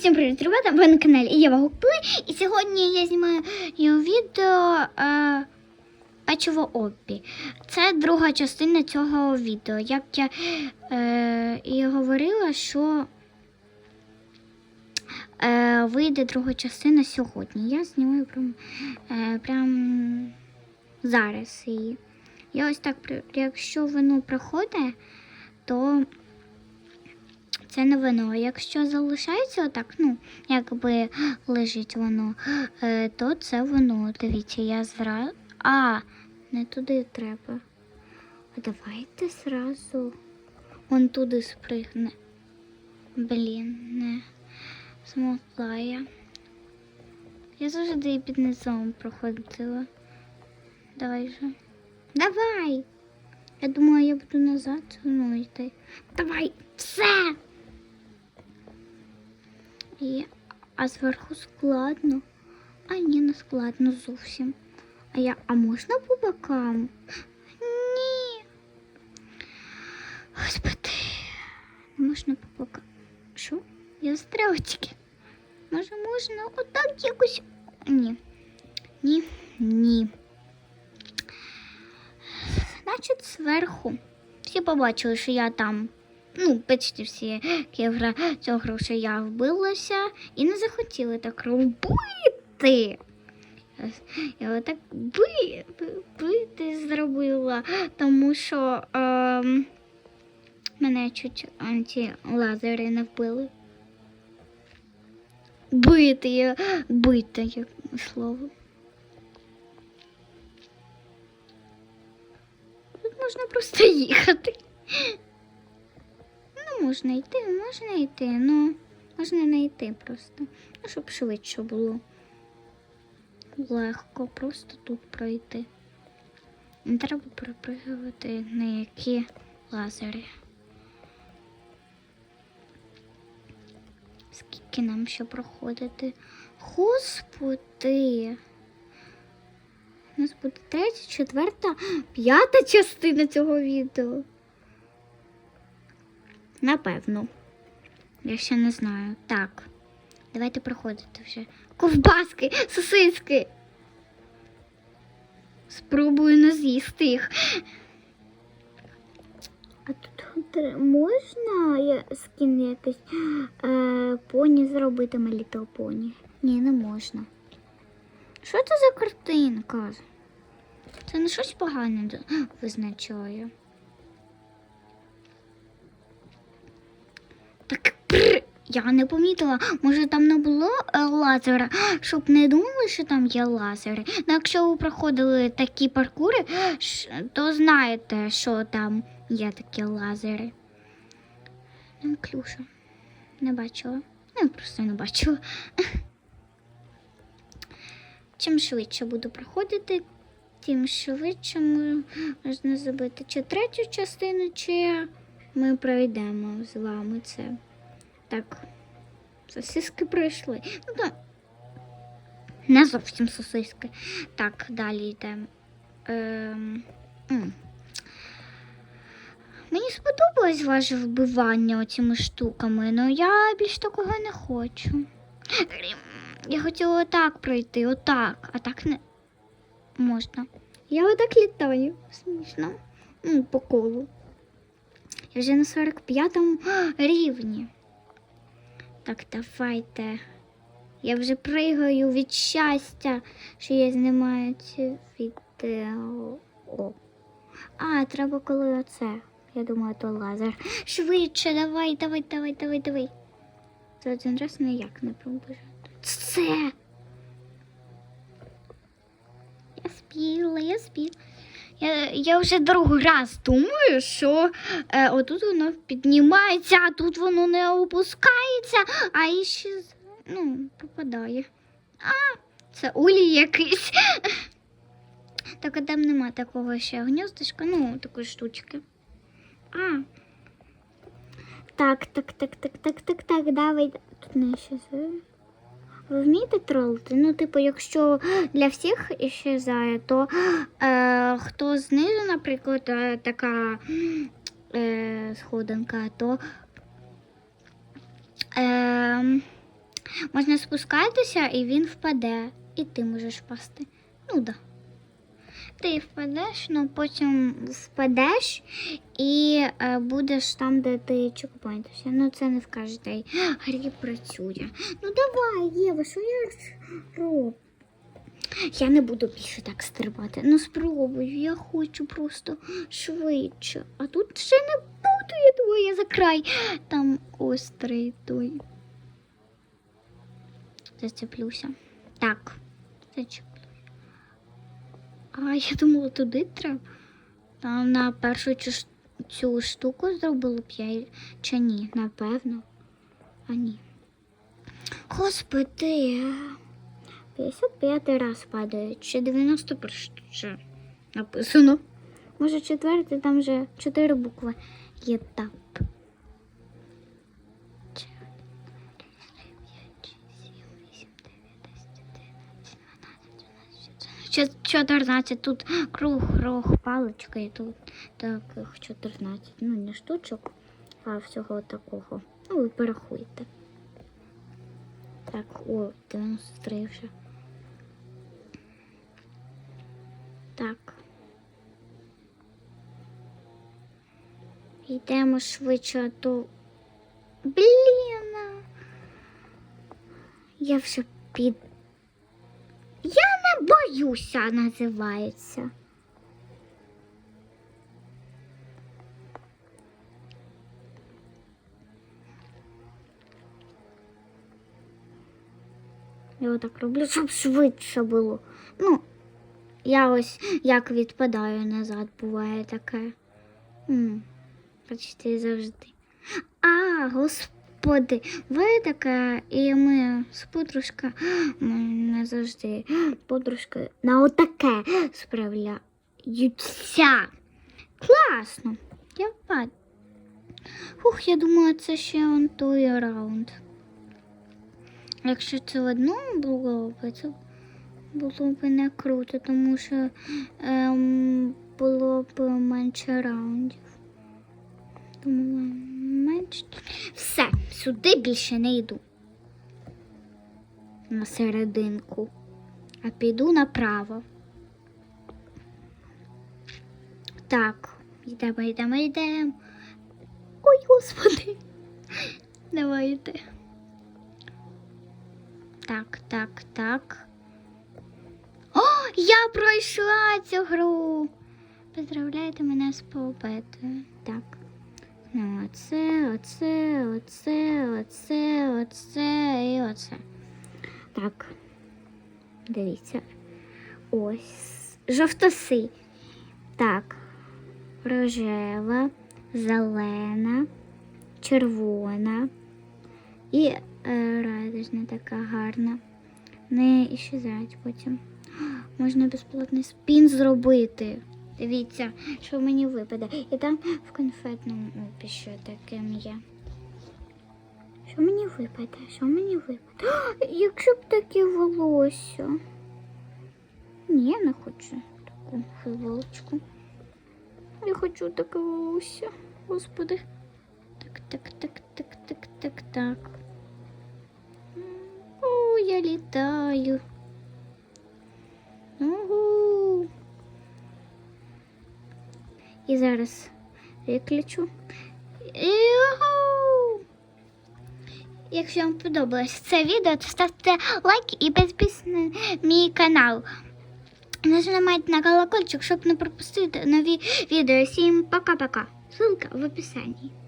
всім привіт, ребята, ви на каналі Єва Гукли. І сьогодні я знімаю відео е, Печиво Оппі. Це друга частина цього відео. Як я е, і говорила, що е, вийде друга частина сьогодні. Я знімаю прям, е, прям зараз її. І ось так, якщо воно проходить, то це не вино. Якщо залишається отак, ну, якби лежить воно, е, то це воно. Дивіться, я зразу. А, не туди треба. А давайте зразу он туди спригне. Блін, не змогла я. Я завжди під низом проходила. Давай же. Давай! Я думала, я буду назад ну, йти. Давай, все! І, а зверху складно. А ні, не складно зовсім. А я, а можна по бокам? Ні. Господи, не можна по бокам. Що? Я стрілочки. Може, можна отак якось. Ні. Ні, ні. Значить, зверху. Всі побачили, що я там. Ну, почти всі, які гра цього що я вбилася і не захотіли так робити. Я отак би, бити зробила, тому що ем, мене чуть антилазери не вбили. Бити, бити, як слово. Тут можна просто їхати. Можна йти, можна йти, ну, можна не йти просто. Ну, щоб швидше було. Легко просто тут пройти. Не треба перепригувати на які лазери. Скільки нам ще проходити? Господи! У нас буде третя, четверта, п'ята частина цього відео. Напевно. Я ще не знаю. Так. Давайте проходити вже. Ковбаски, сосиски. Спробую не з'їсти їх. А тут можна я скін якийсь е, поні зробити Little Pony? Ні, не можна. Що це за картинка? Це не щось погане визначає. Я не помітила, може там не було е, лазера, щоб не думали, що там є лазери. Ну, якщо ви проходили такі паркури, то знаєте, що там є такі лазери. Ну, Клюша. Не бачила. Ну, просто не бачила. Чим швидше буду проходити, тим швидше можна зробити чи третю частину, чи ми пройдемо з вами це. Так, сосиски пройшли. Ну, да. Не зовсім сосиски. Так, далі йдемо. Ем. Мені сподобалось ваше вбивання оцими штуками, але я більш такого не хочу. Я хотіла отак пройти, отак, а так не можна. Я отак літаю. Смішно. Ну, по колу. Я вже на 45-му рівні. Так, давайте. Я вже пригаю від щастя, що я знімаю це відео. О. А, треба коли оце. Я думаю, то лазер. Швидше, давай, давай, давай, давай, давай. За один раз ніяк не пробежати. Це. Я спіла, я спіла. Я, я вже другий раз думаю, що е, отут воно піднімається, а тут воно не опускається, а іще ну, попадає. А, це улій якийсь. Так, а там нема такого ще гніздочка, ну, такої штучки. А. Так, так, так, так, так, так, так, давай. Тут не щезає. Ви вмієте тролити? Ну, типу, якщо для всіх іщезає, то е, хто знизу, наприклад, е, така е, сходинка, то е, можна спускатися, і він впаде. І ти можеш впасти. Ну да. Ти впадеш, ну потім впадеш і е, будеш там, де ти чекпоінтився. Ну це не в кожній грі працює. Ну давай, Єва, що я роблю? Я не буду більше так стрибати. Ну спробую, я хочу просто швидше. А тут ще не буду, я думаю, я за край. Там острий той. Зацеплюся. Так, зачеплю. А я думала, туди треба. Там на першу цю, штуку зробили б я чи ні, напевно. А ні. Господи. 55 раз падає, чи 91 ще написано. Може, четвертий, там вже чотири букви є тап. 14, тут круг, круг, паличка і тут таких 14. Ну, не штучок, а всього такого. Ну, ви порахуйте. Так, о, 93 вже. Так. Йдемо швидше, то. Блін. Я вже під. Боюся, називається. Я отак роблю, щоб швидше було. Ну, я ось як відпадаю назад, буває таке. М, Почти завжди. А, господи, ви таке, і ми з подружка, ми не завжди подружка на отаке справляються. Класно. Я впад. Ух, я думала, це ще он той раунд. Якщо це в одному було б, це було б не круто, тому що ем, було б менше раундів. Тому менше. Все, сюди більше не йду. На серединку. А піду направо. Так, йдемо, йдемо, йдемо. Ой, господи. Давайте. Так, так, так. О, я пройшла цю гру. Поздравляйте мене з победою. Так. Оце, оце, оце, оце, оце і оце. Так. Дивіться. Ось. Жовтоси. Так. Рожева, зелена, червона. І е, радужна така гарна. Не іщезають потім. Можна безплатний спін зробити. Дивіться, що мені випаде. І там в конфетному опіші таким є. Що мені випаде? Що мені випаде? О, якщо б таке волосся. Ні, я не хочу таку футболочку. Я хочу таке волосся. Господи. Так, так, так, так, так, так, так. О, я літаю. Угу. І зараз виключу. Якщо вам подобалось це відео, то ставте лайк і підписуйтесь на мій канал. Нажимайте на колокольчик, щоб не пропустити нові відео. Всім пока-пока. Ссылка в описании.